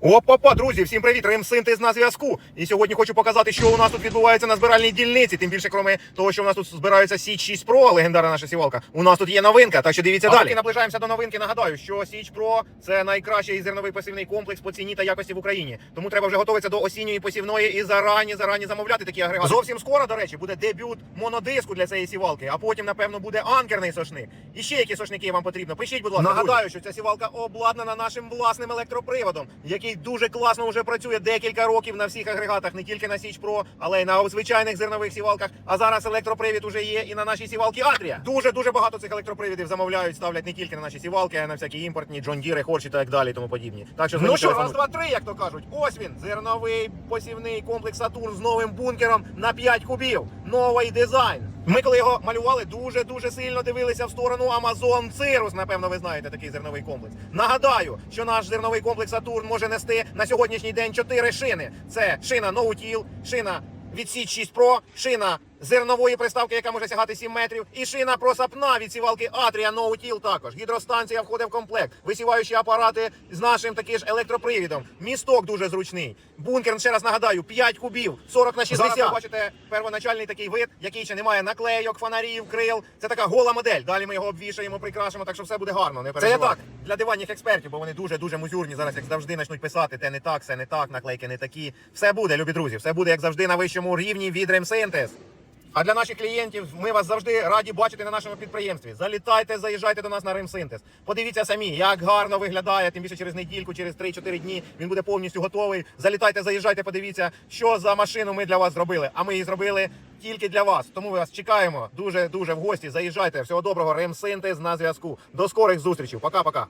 Опа-па, друзі, всім привіт! Ремсинтез на зв'язку. І сьогодні хочу показати, що у нас тут відбувається на збиральній дільниці. Тим більше, кроме того, що у нас тут збираються Січ 6 Pro, легендарна наша сівалка. У нас тут є новинка, так що дивіться А далі. поки наближаємося до новинки. Нагадаю, що Січ Pro це найкращий зерновий посівний комплекс по ціні та якості в Україні. Тому треба вже готуватися до осінньої посівної і зарані зарані замовляти такі агрегати. Зовсім скоро, до речі, буде дебют монодиску для цієї сівалки, а потім, напевно, буде анкерний сошник. І ще які сошники вам потрібно. Пишіть, будь ласка. Нагадаю, що ця сівалка обладнана нашим власним електроприводом, який дуже класно вже працює декілька років на всіх агрегатах, не тільки на Січ Pro, але й на звичайних зернових сівалках. А зараз електропривід уже є і на нашій сівалці Атрія. Дуже дуже багато цих електропривідів замовляють, ставлять не тільки на наші сівалки, а й на всякі імпортні Джон Діри, Хорчі та так далі, і тому подібні. Так що Ну що, раз, два, три, як то кажуть. Ось він, зерновий посівний комплекс Сатурн з новим бункером на 5 кубів. Новий дизайн. Ми, коли його малювали, дуже дуже сильно дивилися в сторону Амазон Цирус. Напевно, ви знаєте такий зерновий комплекс. Нагадаю, що наш зерновий комплекс Сатурн може нести на сьогоднішній день чотири шини: це шина Ноутіл, шина Відсіч 6 Pro, шина зернової приставки, яка може сягати 7 метрів, і шина просапна від сівалки Атрія Ноутіл також. Гідростанція входить в комплект, висіваючі апарати з нашим таки ж електропривідом. Місток дуже зручний. Бункер, ще раз нагадаю, 5 кубів, 40 на 60. Зараз ви бачите первоначальний такий вид, який ще не має наклейок, фонарів, крил. Це така гола модель. Далі ми його обвішаємо, прикрашимо, так що все буде гарно. Не Це я так, для диванних експертів, бо вони дуже дуже музюрні. Зараз як завжди почнуть писати, те не так, все не так, наклейки не такі. Все буде, любі друзі, все буде як завжди на вищому рівні від Ремсинтез. А для наших клієнтів ми вас завжди раді бачити на нашому підприємстві. Залітайте, заїжджайте до нас на Ремсинтез. Подивіться самі, як гарно виглядає. Тим більше через недільку, через 3-4 дні він буде повністю готовий. Залітайте, заїжджайте, подивіться, що за машину ми для вас зробили. А ми її зробили тільки для вас. Тому ми вас чекаємо дуже дуже в гості. Заїжджайте. Всього доброго, Ремсинтез на зв'язку. До скорих зустрічей. Пока-пока.